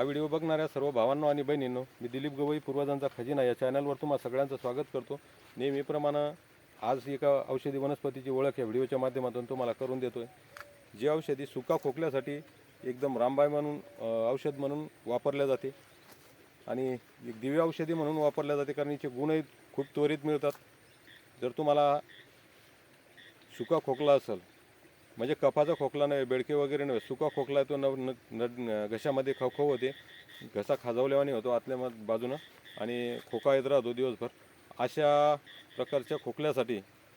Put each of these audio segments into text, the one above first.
हा व्हिडिओ बघणाऱ्या सर्व भावांनो आणि बहिणींनो मी दिलीप गवई पूर्वजांचा खजिना या चॅनलवर तुम्हाला सगळ्यांचं स्वागत करतो. नेहमीप्रमाणे आज एका औषधी वनस्पतीची ओळख या व्हिडिओच्या माध्यमातून तुम्हाला करून देतो आहे जी औषधी सुका खोकल्यासाठी एकदम रामबाय म्हणून औषध म्हणून वापरल्या जाते. आणि एक दिव्य औषधी म्हणून वापरल्या जाते कारण याचे गुणही खूप त्वरित मिळतात. जर तुम्हाला सुका खोकला असेल म्हणजे कफाचा खोकला नव्हे बेडके वगैरे नव्हे सुका खोकला तो न न- न घशामध्ये खवखव होते. घसा खाजवल्यावाने होतो आतल्या बाजूनं आणि खोका येत राहतो दिवसभर. अशा प्रकारच्या खोकल्यासाठी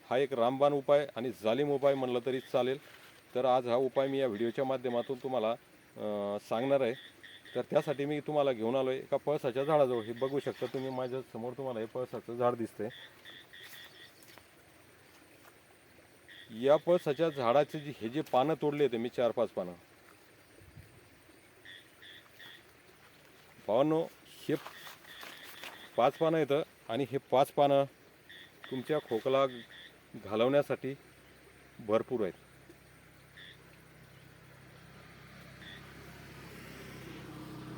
हा एक रामबाण उपाय आणि जालीम उपाय म्हणलं तरी चालेल. तर आज हा उपाय मी या व्हिडिओच्या माध्यमातून तुम्हाला सांगणार आहे. तर त्यासाठी मी तुम्हाला घेऊन आलो आहे एका पळसाच्या झाडाजवळ. हे बघू शकता तुम्ही माझ्यासमोर तुम्हाला हे पळसाचं झाड दिसतंय. या पळसाच्या झाडाचे जे हे जे पानं तोडले होते मी चार पाच पानं. भावांनो हे पाच पानं येतं आणि हे पाच पानं तुमच्या खोकला घालवण्यासाठी भरपूर आहेत.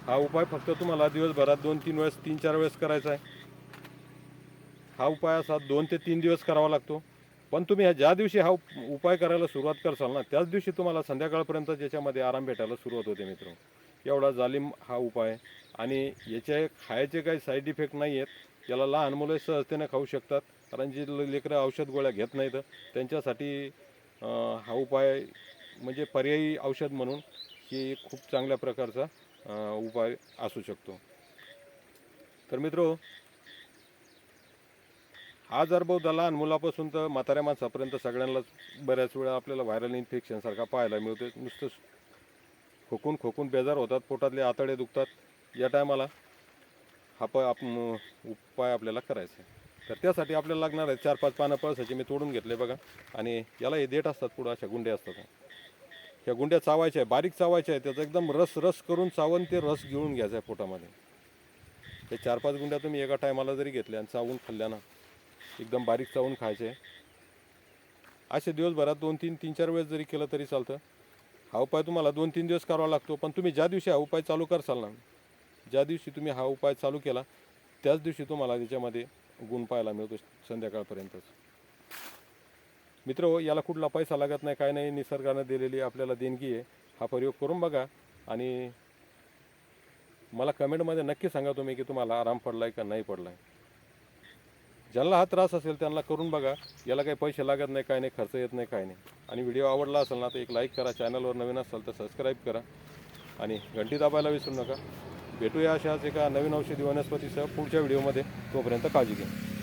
हा उपाय फक्त तुम्हाला दिवसभरात दोन तीन वेळेस तीन चार वेळेस करायचा आहे. हा उपाय असा दोन ते तीन दिवस करावा लागतो. पण तुम्ही ह्या ज्या दिवशी हा उप- उपाय करायला सुरुवात करसाल ना त्याच दिवशी तुम्हाला संध्याकाळपर्यंत ज्याच्यामध्ये आराम भेटायला सुरुवात होते मित्र. एवढा जालिम हा उपाय. आणि याचे खायचे काही साईड इफेक्ट नाही आहेत याला लहान मुलं सहजतेने खाऊ शकतात. कारण जे ल- लेकरं औषध गोळ्या घेत नाहीत त्यांच्यासाठी हा उपाय म्हणजे पर्यायी औषध म्हणून ही खूप चांगल्या प्रकारचा उपाय असू शकतो. तर मित्र हा जर लहान मुलापासून तर म्हाताऱ्या माणसापर्यंत सगळ्यांनाच बऱ्याच वेळा आपल्याला व्हायरल इन्फेक्शनसारखा पाहायला मिळतो नुसतं खोकून खोकून बेजार होतात पोटातले आतडे दुखतात. या टायमाला हा प आप उपाय आपल्याला करायचा आहे. तर त्यासाठी आपल्याला लागणार आहे चार पाच पानं पळसाचे मी तोडून घेतले बघा. आणि याला हे देठ असतात पुढं अशा गुंड्या असतात. ह्या गुंड्या चावायच्या आहे बारीक चावायच्या आहे. त्याचा एकदम रस रस करून चावून ते रस गिळून घ्यायचा आहे पोटामध्ये. हे चार पाच गुंड्या तुम्ही एका टायमाला जरी घेतल्या आणि चावून खाल्ल्या ना एकदम बारीक चावून खायचे. असे दिवसभरात दोन तीन तीन चार वेळेस जरी केलं तरी चालतं. हा उपाय तुम्हाला दोन तीन दिवस करावा लागतो पण तुम्ही ज्या दिवशी हा उपाय चालू करसाल ना ज्या दिवशी तुम्ही हा उपाय चालू केला त्याच दिवशी तुम्हाला त्याच्यामध्ये गुण पाहायला मिळतो संध्याकाळपर्यंतच. मित्र हो, याला कुठला पैसा लागत नाही काय नाही निसर्गानं दिलेली आपल्याला देणगी आहे हा प्रयोग करून बघा आणि मला कमेंटमध्ये नक्की सांगा तुम्ही की तुम्हाला आराम पडला आहे का नाही पडला आहे ज्यांना हा त्रास असेल त्यांना करून बघा. याला काही पैसे लागत नाही काय नाही खर्च येत नाही काय नाही. आणि व्हिडिओ आवडला असेल ना तर एक लाईक करा चॅनलवर नवीन असाल तर सबस्क्राईब करा. आणि घंटी दाबायला विसरू नका. भेटूया अशाच एका नवीन औषधी वनस्पतीसह पुढच्या व्हिडिओमध्ये तोपर्यंत काळजी घ्या.